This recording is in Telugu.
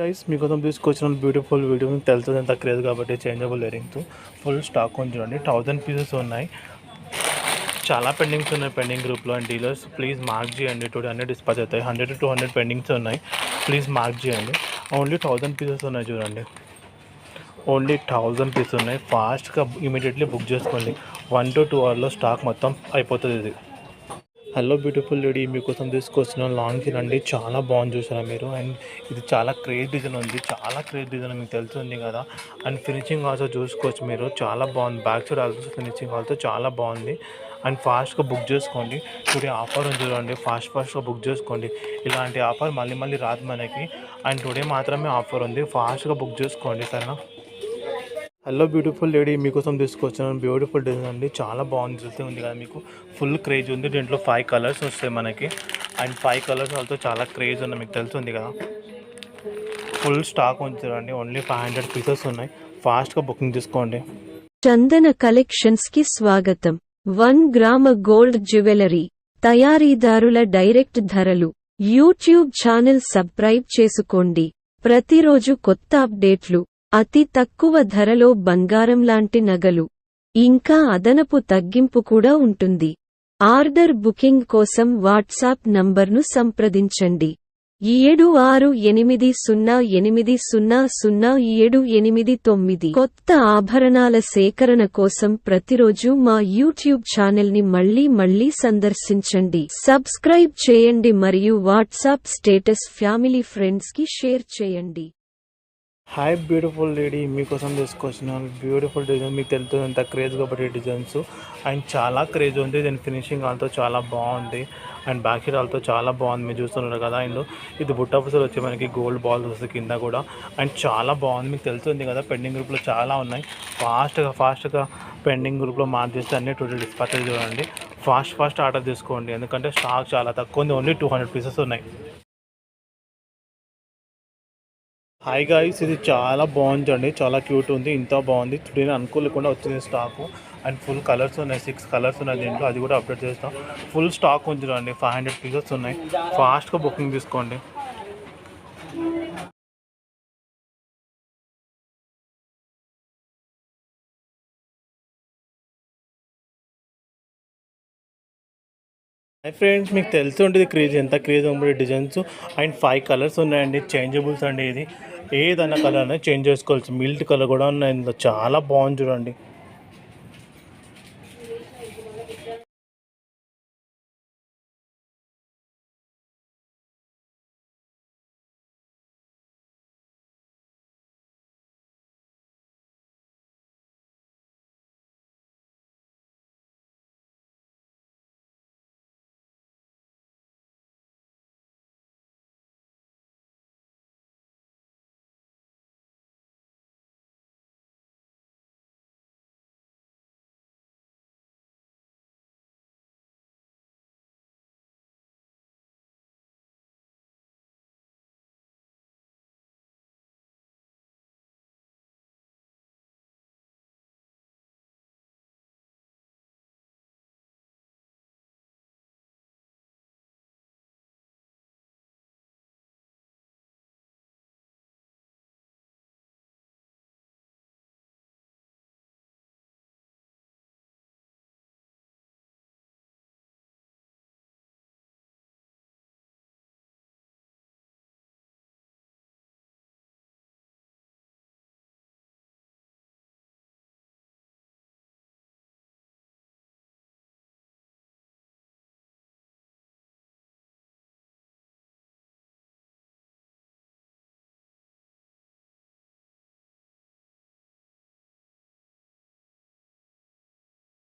గైస్ మీకోసం తీసుకొచ్చిన బ్యూటిఫుల్ వీడియో మీకు తెలుస్తుంది ఎంత క్రేజ్ కాబట్టి చేంజబుల్ ఇయరింగ్తో ఫుల్ స్టాక్ ఉంది చూడండి థౌజండ్ పీసెస్ ఉన్నాయి. చాలా పెండింగ్స్ ఉన్నాయి పెండింగ్ గ్రూప్లో అండ్ డీలర్స్ ప్లీజ్ మార్క్ చేయండి టుడే అన్ని డిస్పాచ్ అవుతాయి. Hundred to two hundred pendings ఉన్నాయి. ప్లీజ్ మార్క్ చేయండి. ఓన్లీ థౌజండ్ పీసెస్ ఉన్నాయి చూడండి. ఓన్లీ థౌజండ్ పీసెస్ ఉన్నాయి. ఫాస్ట్గా ఇమీడియట్లీ బుక్ చేసుకోండి. వన్ టు టూ అవర్లో స్టాక్ మొత్తం అయిపోతుంది ఇది. హలో బ్యూటిఫుల్ లేడీ మీకోసం తీసుకొచ్చిన లాంగ్ అండి. చాలా బాగుంది చూసారా మీరు? అండ్ ఇది చాలా క్రేజ్ డిజైన్ ఉంది. చాలా క్రేజ్ డిజైన్ మీకు తెలుస్తుంది కదా? అండ్ ఫినిషింగ్ ఆల్సో చూసుకోవచ్చు మీరు. చాలా బాగుంది. Back side also finishing also చాలా బాగుంది. అండ్ ఫాస్ట్గా బుక్ చేసుకోండి. టుడే ఆఫర్ ఉంది చూడండి. ఫాస్ట్ ఫాస్ట్గా బుక్ చేసుకోండి. ఇలాంటి ఆఫర్ మళ్ళీ మళ్ళీ రాదు మనకి. అండ్ టుడే మాత్రమే ఆఫర్ ఉంది. ఫాస్ట్గా బుక్ చేసుకోండి సరేనా? హలో బ్యూటిఫుల్ లేడీ మీకోసం తీసుకొచ్చాను. బ్యూటిఫుల్ డిజైన్ అండి. చాలా బాగుంది. చూస్తే ఉంది కదా మీకు. ఫుల్ క్రేజ్ ఉంది. దీంట్లో ఫైవ్ కలర్స్ వస్తాయి మనకి. అండ్ ఫైవ్ కలర్స్ వాళ్ళతో చాలా క్రేజ్ ఉంది మీకు తెలుస్తుంది కదా. ఫుల్ స్టాక్ ఉంది చూడండి. ఓన్లీ ఫైవ్ హండ్రెడ్ పీసెస్ ఉన్నాయి. ఫాస్ట్గా బుకింగ్ తీసుకోండి. చందన కలెక్షన్స్కి స్వాగతం. వన్ గ్రామ గోల్డ్ జ్యువెలరీ తయారీదారుల డైరెక్ట్ ధరలు. యూట్యూబ్ ఛానల్ సబ్స్క్రైబ్ చేసుకోండి. ప్రతిరోజు కొత్త అప్డేట్లు అతి తక్కువ ధరలో బంగారం లాంటి నగలు ఇంకా అదనపు తగ్గింపు కూడా ఉంటుంది. ఆర్డర్ బుకింగ్ కోసం వాట్సాప్ నంబర్ను సంప్రదించండి. ఏడు ఆరు ఎనిమిది సున్నా ఎనిమిది సున్నా సున్నా ఏడు ఎనిమిది తొమ్మిది. కొత్త ఆభరణాల సేకరణ కోసం ప్రతిరోజు మా యూట్యూబ్ ఛానల్ని మళ్ళీ మళ్ళీ సందర్శించండి. సబ్స్క్రైబ్ చేయండి మరియు వాట్సాప్ స్టేటస్ ఫ్యామిలీ ఫ్రెండ్స్కి షేర్ చేయండి. హాయ్ బ్యూటిఫుల్ లేడీ మీకోసం తీసుకొచ్చిన బ్యూటిఫుల్ డిజైన్ మీకు తెలుస్తుంది ఎంత క్రేజ్ కాబట్టి డిజైన్స్ అండ్ చాలా క్రేజ్ ఉంది. దీని ఫినిషింగ్ వాళ్ళతో చాలా బాగుంది. అండ్ బ్యాక్ షీట్ వాళ్ళతో చాలా బాగుంది. మీరు చూస్తున్నారు కదా అండ్ ఇది బుట్ట పూసలు వచ్చి మనకి గోల్డ్ బాల్స్ వస్తుంది కింద కూడా. అండ్ చాలా బాగుంది. మీకు తెలుస్తుంది కదా పెండింగ్ గ్రూప్లో చాలా ఉన్నాయి. ఫాస్ట్గా ఫాస్ట్గా పెండింగ్ గ్రూప్లో మార్చేస్తే అన్ని టూ డిస్పాచ్ చూడండి. ఫాస్ట్ ఫాస్ట్ ఆర్డర్ తీసుకోండి. ఎందుకంటే స్టాక్ చాలా తక్కువ ఉంది. ఓన్లీ టూ హండ్రెడ్ పీసెస్ ఉన్నాయి. హాయ్ గాయస్ ఇది చాలా బాగుందండి. చాలా క్యూట్ ఉంది. ఇంత బాగుంది. టుడే అనుకోలేకుండా వచ్చింది స్టాకు అండ్ ఫుల్ కలర్స్ ఉన్నాయి. సిక్స్ కలర్స్ ఉన్నాయి దీంట్లో. అది కూడా అప్డేట్ చేస్తాం. ఫుల్ స్టాక్ ఉంది ఫైవ్ హండ్రెడ్ పీసెస్ ఉన్నాయి. ఫాస్ట్గా బుకింగ్ తీసుకోండి. హాయ్ ఫ్రెండ్స్ మీకు తెలిసి ఉంటుంది క్రేజ్ ఎంత? క్రేజ్ ఉంటుంది డిజైన్స్ అండ్ ఫైవ్ కలర్స్ ఉన్నాయండి. చేంజబుల్స్ అండి ఇది. ఏదైనా కలర్ అనేది చేంజ్ చేసుకోవచ్చు. మిల్ట్ కలర్ కూడా ఉన్నాయి చాలా బాగుంది చూడండి.